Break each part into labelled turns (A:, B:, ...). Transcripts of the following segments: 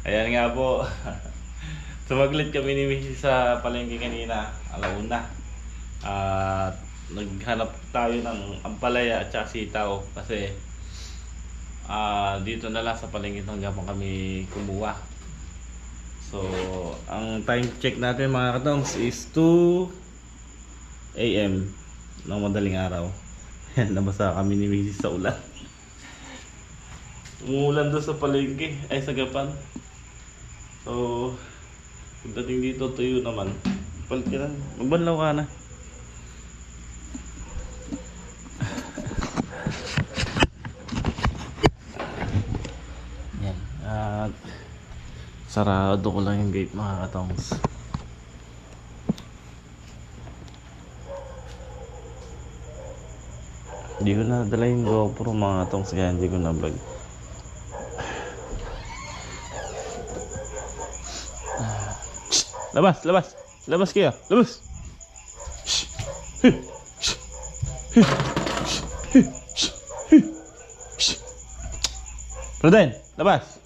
A: Ayan nga po. Sumaglit kami ni Mrs. sa palengke kanina, alauna. At naghanap tayo ng ampalaya at saka sitaw kasi ah dito na lang sa palengke hanggang kami kumuha. So, ang time check natin mga katongs is 2 AM ng madaling araw. Yan, nabasa kami ni Mrs. sa ulan. Umulan doon sa palengke, ay sa gapan. So, pagdating dito, tuyo naman. Palit ka na, magbanlaw ka na. Yan, at sarado ko lang yung gate mga katongs. Hindi ko na dala yung GoPro mga tong kaya hindi ko na vlog. Lepas, lepas. Lepas kira. Lepas. Raden, lepas.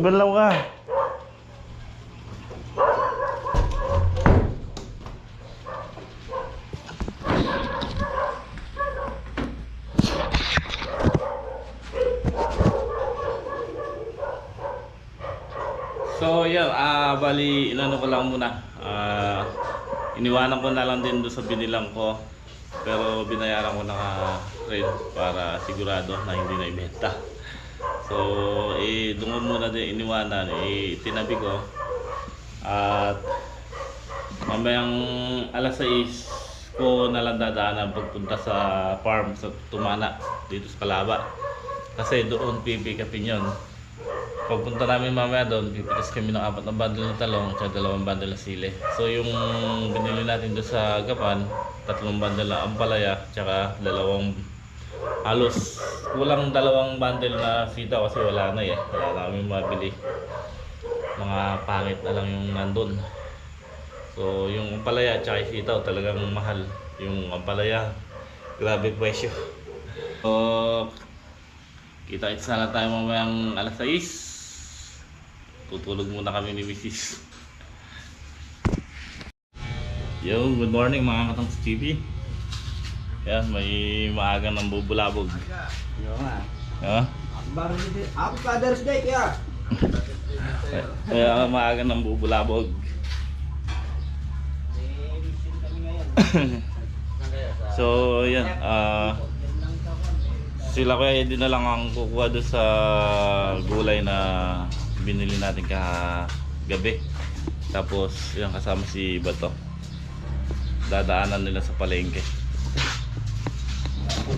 A: Uy, magbanlaw ka. So, yeah, ah bali, inano ko lang muna. Ah, iniwanan ko na lang din doon sa binilang ko. Pero binayaran ko na rin para sigurado na hindi na ibenta. So, eh, muna din iniwanan, eh, tinabi ko. At mamayang alas 6 ko nalang dadaanan pagpunta sa farm sa Tumana dito sa Kalaba. Kasi doon pipikapin yun. Pagpunta namin mamaya doon, pipitas kami ng apat na bundle ng talong at dalawang bundle ng sili. So yung binili natin doon sa Gapan, tatlong bundle na ampalaya, tsaka dalawang halos kulang dalawang bundle na sitaw kasi wala na eh. Wala na kami mabili. Mga pangit na lang yung nandun. So yung ampalaya at saka yung sitaw talagang mahal. Yung ampalaya, grabe presyo. So, kita-kita na tayo mamayang alas 6. Tutulog muna kami ni Mrs. Yo, good morning mga katang TV. Yan, may maaga ng bubulabog.
B: Yo nga.
A: Ha?
B: Ako Father's Day kaya.
A: Kaya maaga ng bubulabog. so, yan. ah sila kaya din na lang ang kukuha doon sa gulay na binili natin gabi. Tapos, yan kasama si Bato. Dadaanan nila sa palengke.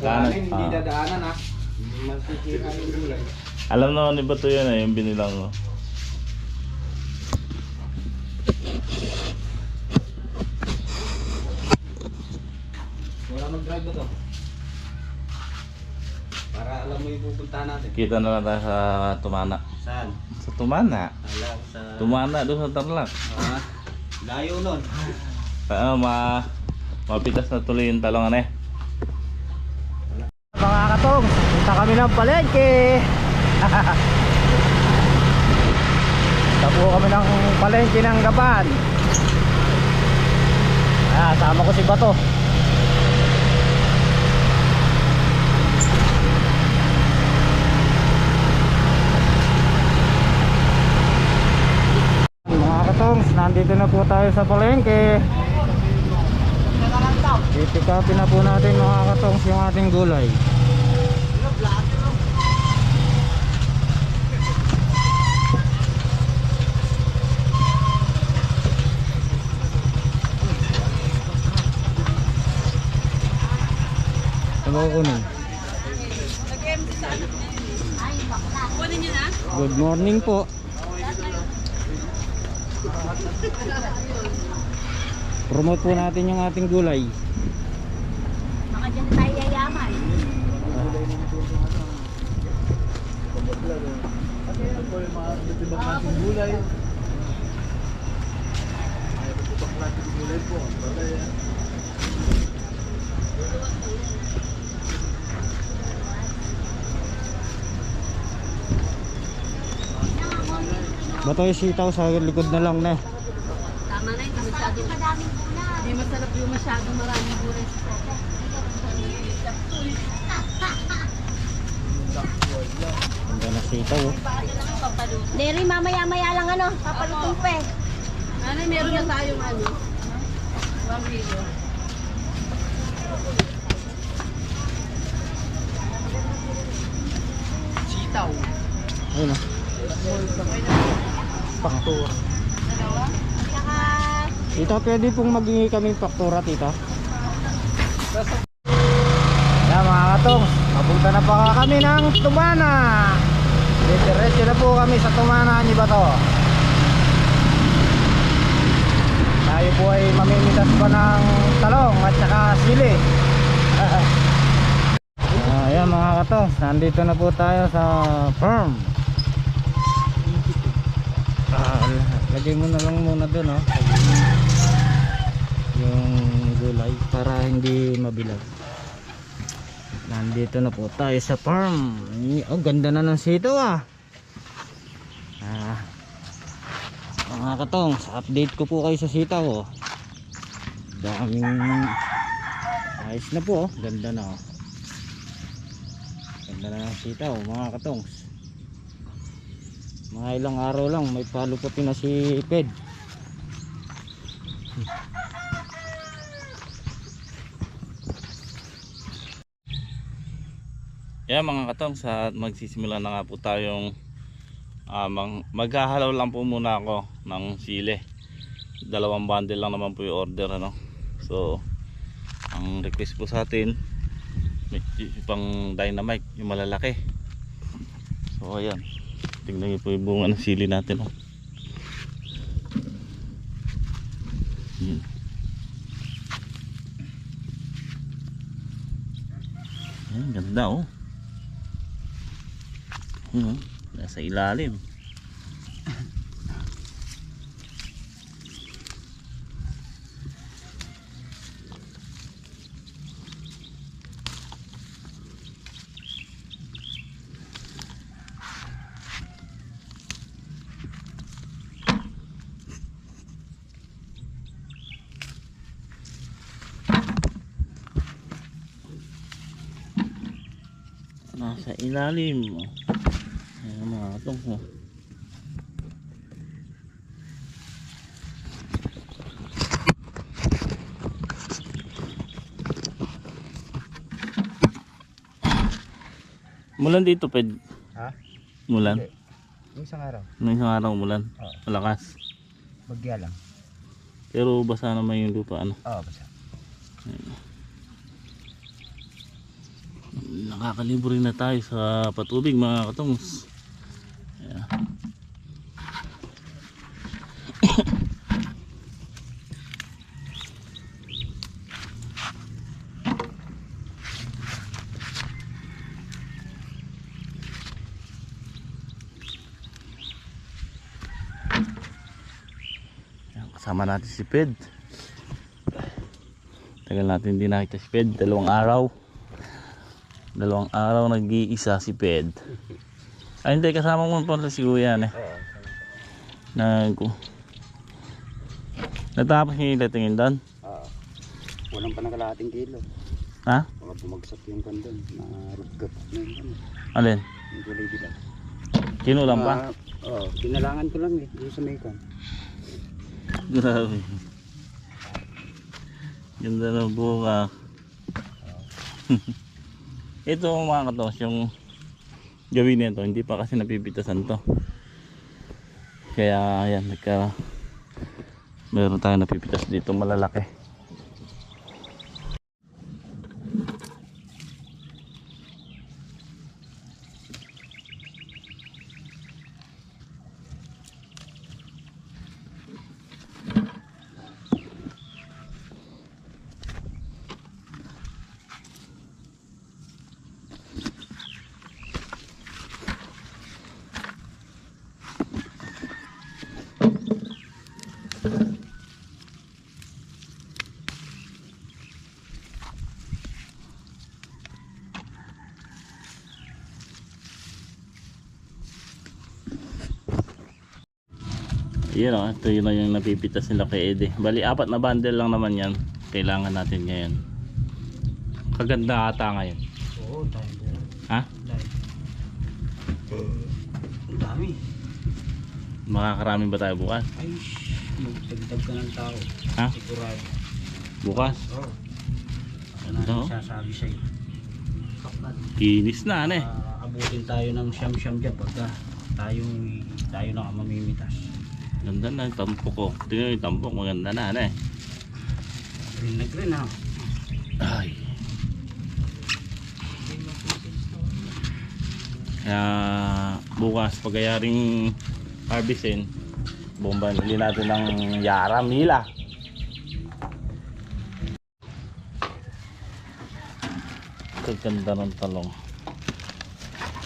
B: Hindi
A: Ah.
B: dadaanan ha. Masisira yung gulay.
A: Alam naman ni Bato yan eh, yung binilang ko.
B: Wala mag-drive ba to? Para alam mo yung pupuntahan natin.
A: Kita na lang tayo sa Tumana.
B: Saan?
A: Sa Tumana.
B: Alam sa...
A: Tumana doon sa Tarlac.
B: Ah, layo nun.
A: Ano, ma mapitas na tuloy yung talongan eh.
C: kami ng palengke. Tapo kami ng palengke ng gaban ah, sama ko si Bato. Mga katongs nandito na po tayo sa palengke. Pipikapin na po natin mga katongs yung ating gulay. Ano ko kunin? Good morning po. Promote po natin yung ating gulay.
D: Baka dyan tayo yayaman.
C: Bato yung sitaw sa likod na lang na.
D: Tama na yun, masyadong madaming gulay. Hindi masarap yung masyadong maraming gulay sa sasa.
C: Ganda na sitaw oh.
D: Neri, mamaya-maya lang ano, papalutong pa eh. Ano, meron na tayong ano? One video.
C: Ayun oh. Faktura.
D: Saka,
C: Tita, pwede pong maghingi kaming faktura, tita? Yan mga katong, papunta na pa kami ng Tumana. Diretso na po kami sa Tumana ni Bato. Tayo po ay mamimitas pa ng talong at saka sili. Ayan mga katong, nandito na po tayo sa farm. Ah, lagay mo na lang muna dun oh. Yung gulay para hindi mabilag. Nandito na po tayo sa farm. Oh, ganda na ng sito ah. Ah. Mga katong, update ko po kayo sa sitaw oh. Daming ayos na po oh. Ganda na oh. Ganda na ng sitaw mga katongs. Mga ilang araw lang may paluputin na si Ped.
A: Yan mga katong, sa magsisimula na nga po tayong ah, mang- maghahalaw lang po muna ako ng sile. Dalawang bundle lang naman po yung order ano. So, ang request po sa atin may pang dynamite, yung malalaki. So, ayan. Tingnan niyo po yung bunga ng sili natin. Oh. Yan. Ganda oh. Hmm, nasa ilalim. Nasa ilalim. oh. Ayan mga katong. Oh. Mulan dito, Ped.
C: Ha?
A: Mulan.
C: Yung isang araw,
A: Nung isang araw mulan.
C: Oo.
A: Malakas.
C: bagya lang.
A: Pero basa naman yung lupa. Ano?
C: Oo, basta.
A: Nakakalibre na tayo sa patubig mga katongs. Ayan. Ayan, Kasama natin si Ped. Tagal natin hindi nakita si Ped. Dalawang araw. Dalawang araw nag-iisa si Ped. Ay hindi, kasama mo pa si Kuya yan eh. Nag... Natapos niya yung tingin doon?
B: Oo. Walang pa nakalahating kilo.
A: Ha?
B: Baka bumagsak yung kandun. Na ruggat na yung ano.
A: Alin?
B: Yung gulay dila.
A: Kinulang pa?
B: Ah, Oo. Pinalangan ko lang eh. Doon sa may kan.
A: Grabe. Ganda ng bunga. Ito mga katos, yung gawin nito, hindi pa kasi napipitasan to. Kaya ayan, nagka meron tayo napipitas dito malalaki. Yun o, ito yun na yung napipitas nila kay Eddie. Bali, apat na bundle lang naman yan. Kailangan natin ngayon. Kaganda ata ngayon.
B: Oo, tayo.
A: Ha?
B: Ang dami.
A: Makakarami ba tayo bukas?
B: Ay, magdagdag ka ng tao.
A: Ha?
B: Sigurado.
A: Bukas?
B: Oo. Ano na sasabi sa'yo?
A: Kinis na, ano eh.
B: Ah, abutin tayo ng siyam-siyam dyan pagka tayo, tayo ang mamimitas.
A: Ganda na yung tampok ko. Tingnan yung tampok, maganda na, ano eh.
B: Green na green ha.
A: Ay. Kaya bukas pagayaring harvestin, bomba ulit natin ng Yara Mila. Kaganda ng talong.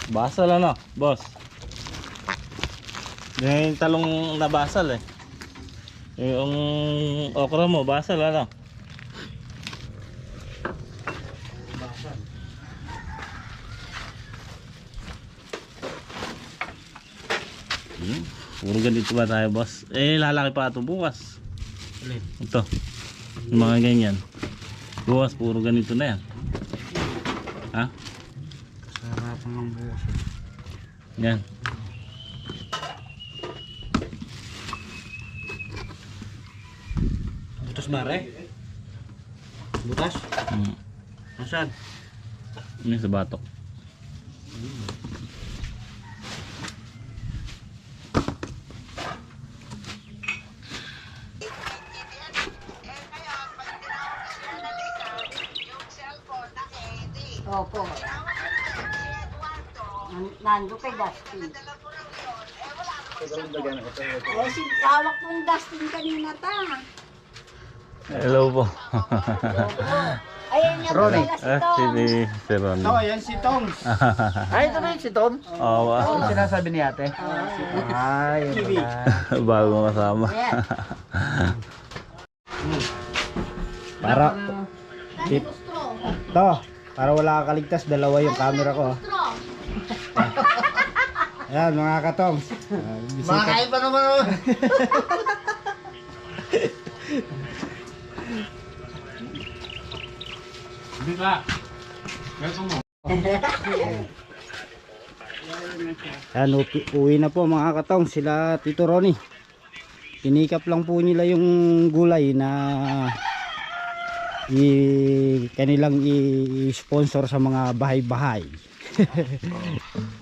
A: Basal ano, boss? Yan yung talong na basal eh. Yung okra mo, basal ano?
B: Basan.
A: Hmm. Puro ganito ba tayo boss? Eh lalaki pa ito bukas.
B: Ulit.
A: Ito. Yung mga ganyan. Bukas puro ganito na yan. Ha?
B: Sarapan ng bukas.
A: Yan.
B: Butas bare? Butas?
A: Hmm.
B: Nasaan?
A: Ini sa batok.
D: Opo. Nando kay Dustin. Eh, si hawak kong Dustin kanina ta.
A: Hello po.
D: Ayan nga pala si
A: eh,
D: Tom.
A: si, si Ron.
B: yan si Tom.
C: Ay, ito ba yung si Tom?
A: Oo, ah.
C: Ano sinasabi ni ate? Ay, yun pala.
A: bago kasama.
D: Ayan.
C: Para,
D: Dami gustro.
C: to, para wala kakaligtas, dalawa yung camera ko.
D: Gustro.
C: Ayan, mga katong. Uh, bisita.
B: pa naman.
C: Yan, uwi, uwi na po mga katong. Sila Tito Ronnie. Pinikap lang po nila yung gulay na i kanilang i-sponsor sa mga bahay-bahay.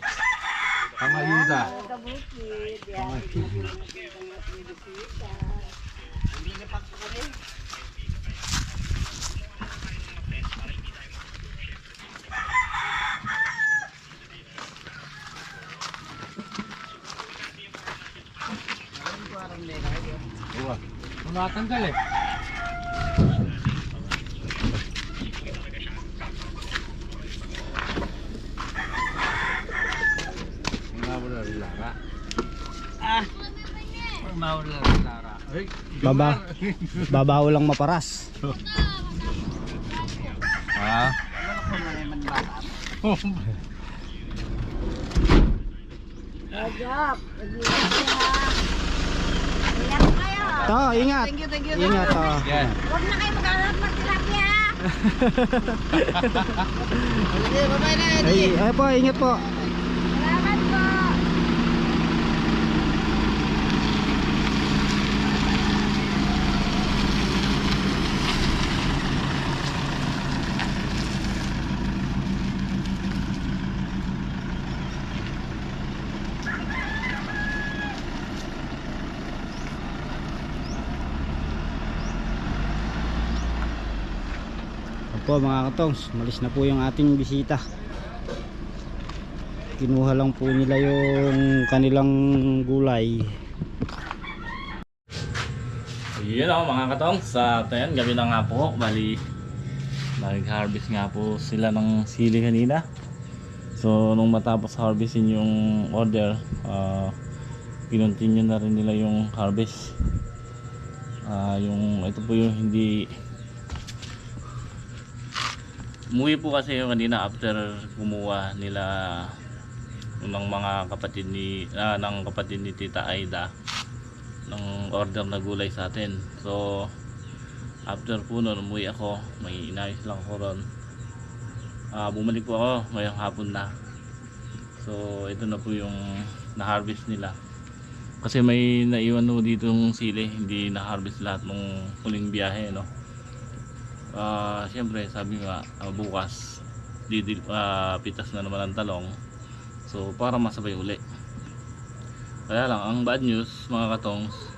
D: Kabukid. Yan.
C: Baba, babaw lang maparas.
D: Siya. Ingat kayo.
C: To, ingat.
D: Thank you, thank you.
C: Ingat to.
A: Yan.
D: Huwag na kayo maghanap ng tilapia.
C: Ay, ay po, ingat po.
D: Salamat po.
C: Po mga katongs, malis na po yung ating bisita. Kinuha lang po nila yung kanilang gulay.
A: Yun ako mga katong sa tayan gabi na nga po. Bali nag-harvest nga po sila ng sili kanina. So nung matapos harvestin yung order uh, pinontinue na rin nila yung harvest. Ah, yung ito po yung hindi umuwi po kasi yung kanina after kumuha nila ng mga kapatid ni ah, ng kapatid ni Tita Aida ng order na gulay sa atin. So, after po nun, umuwi ako. May inayos lang ako ron. Ah, bumalik po ako ngayong hapon na. So, ito na po yung na-harvest nila. Kasi may naiwan po dito yung sili. Hindi na-harvest lahat ng huling biyahe, no? Ah, Siyempre, sabi nga, ah, bukas, didil, ah, pitas na naman ang talong. So, para masabay uli. Kaya lang, ang bad news mga katongs,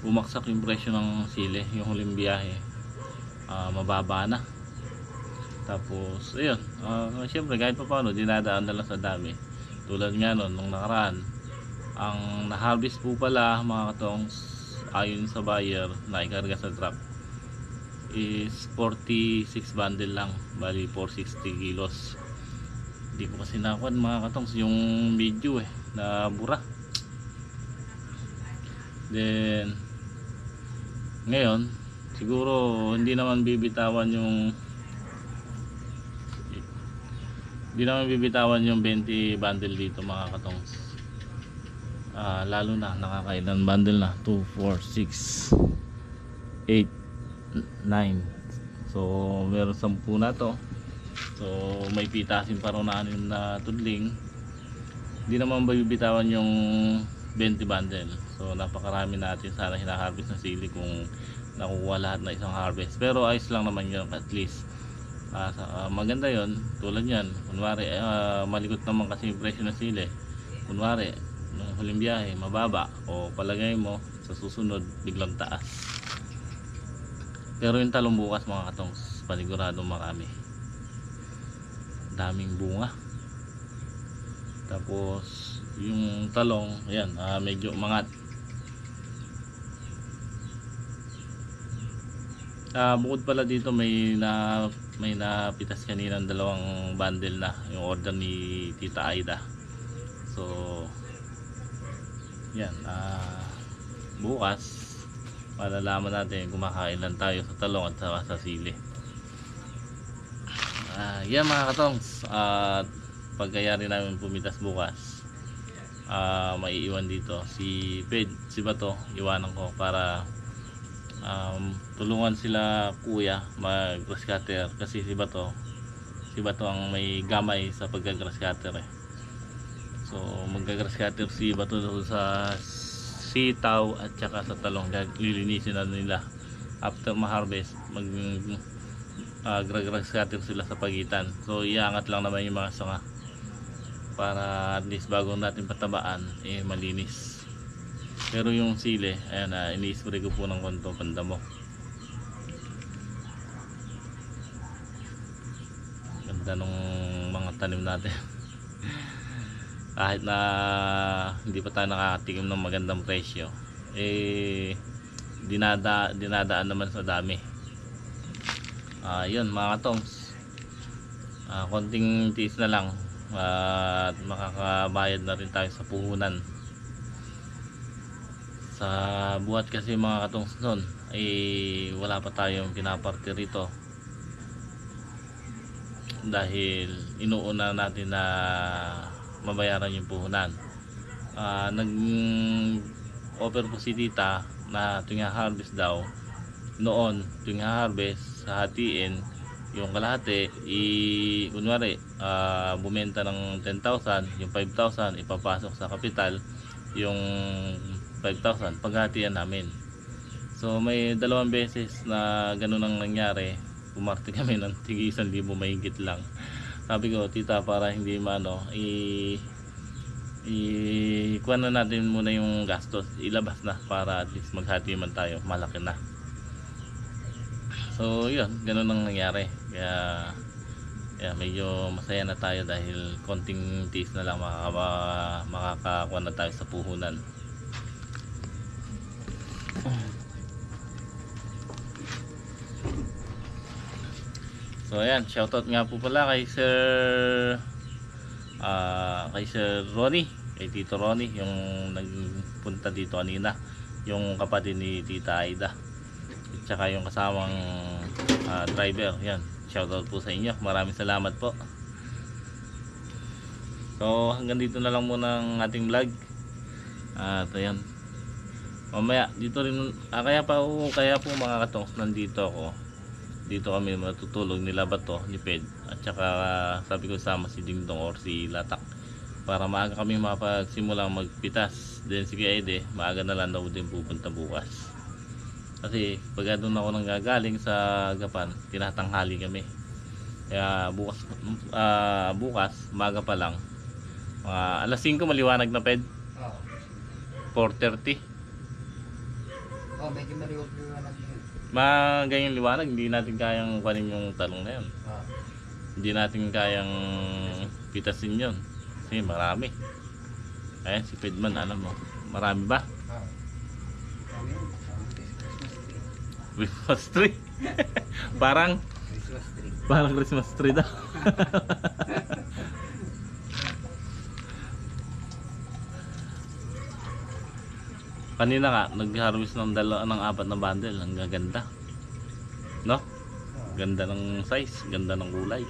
A: bumaksak yung presyo ng sili, yung huling biyahe. Ah, mababa na. Tapos, ayun, ah, syempre kahit pa paano, dinadaan na lang sa dami. Tulad nga nun, nung nakaraan, ang na-harvest po pala mga katongs, ayon sa buyer na ikarga sa truck, is 46 bundle lang, bali 460 kilos. Hindi ko kasi nakuha mga katongs yung video eh, na bura. Then ngayon, siguro hindi naman bibitawan yung hindi naman bibitawan yung 20 bundle dito mga katongs. Ah, lalo na nakakailan bundle na 2 4 6 8 9 so meron 10 na to so may pitasin pa rin na anim na tudling hindi naman ba bibitawan yung 20 bundle. So napakarami natin sana hinaharvest ng sili kung nakukuha lahat na isang harvest. Pero ayos lang naman yun at least. Sa- ah, maganda yon tulad yan. Kunwari, ah, malikot naman kasi yung presyo ng sili. Kunwari, nung huling biyahe, mababa. O palagay mo, sa susunod, biglang taas. Pero yung talong bukas mga katongs, paniguradong marami. Daming bunga. Tapos yung talong, ayan, ah, medyo umangat. Ah, bukod pala dito may na may napitas kanina ng dalawang bundle na yung order ni Tita Aida. So yan, ah bukas malalaman natin kumakain lang tayo sa talong at saka sa sili. Ah, yan mga katongs. At pagkayari namin pumitas bukas, ah maiiwan dito si Ped, si Bato, iwanan ko para um, tulungan sila kuya mag grass cutter kasi si Bato si Bato ang may gamay sa pagka-grass cutter eh. So magka-grass cutter si Bato sa sitaw at saka sa talong lilinisin na nila. After ma-harvest mag uh, grass cutter sila sa pagitan. So iangat lang naman yung mga sanga para at least bago natin patabaan eh malinis. Pero yung sili ayan na ini-spray ko po ng konto pandamo. Ganda nung mga tanim natin kahit na hindi pa tayo nakatikim ng magandang presyo eh dinada, dinadaan naman sa dami. Ah yun mga katongs. Ah, konting tiis na lang at makakabayad na rin tayo sa puhunan. Sa buhat kasi mga katongs nun ay wala pa tayong pinaparte rito. Dahil inuuna natin na mabayaran yung puhunan. Ah, nag offer po si tita na tuwing harvest daw noon tuwing harvest sa hatiin yung kalahati i kunwari ah, bumenta ng 10,000 yung 5,000 ipapasok sa kapital yung 5,000 paghatian namin. So may dalawang beses na ganun ang nangyari. Pumarte kami ng tigi 1,000 mahigit lang sabi ko tita para hindi mano i i kuha na natin muna yung gastos. Ilabas na para at least maghati man tayo. Malaki na. So yun. Ganun ang nangyari. Kaya kaya medyo masaya na tayo dahil konting tiis na lang makaka, makakakuha na tayo sa puhunan. So ayan, shoutout nga po pala kay Sir ah kay Sir Ronnie, kay Tito Ronnie yung nagpunta dito kanina, yung kapatid ni Tita Aida. At saka yung kasamang ah, driver, yan. Shoutout po sa inyo. Maraming salamat po. So hanggang dito na lang muna ang ating vlog. At ayan. Mamaya dito rin ah, kaya pa kaya po mga katongs nandito ako dito kami matutulog nila Bato ni Ped. At saka sabi ko sama si Dingdong or si Latak. Para maaga kami mapagsimulang magpitas. Then si Ede maaga na lang daw din pupunta bukas. Kasi pag doon ako nang gagaling sa Gapan tinatanghali kami. Kaya bukas ah, bukas maaga pa lang. Mga alas 5 maliwanag na Ped.
C: Oo.
A: 4.30
C: Oh, medyo maliwag-liwanag yun.
A: Mga ganyan liwanag hindi natin kayang kunin yung talong na yun
C: Oo.
A: hindi natin kayang pitasin yun kasi marami ayan si Pedman alam mo marami ba?
C: Tree.
A: Christmas tree parang
C: Christmas tree.
A: parang Christmas tree daw kanina nga nag-harvest ng dalawa ng apat na bundle. Ang gaganda. No? ganda ng size ganda ng kulay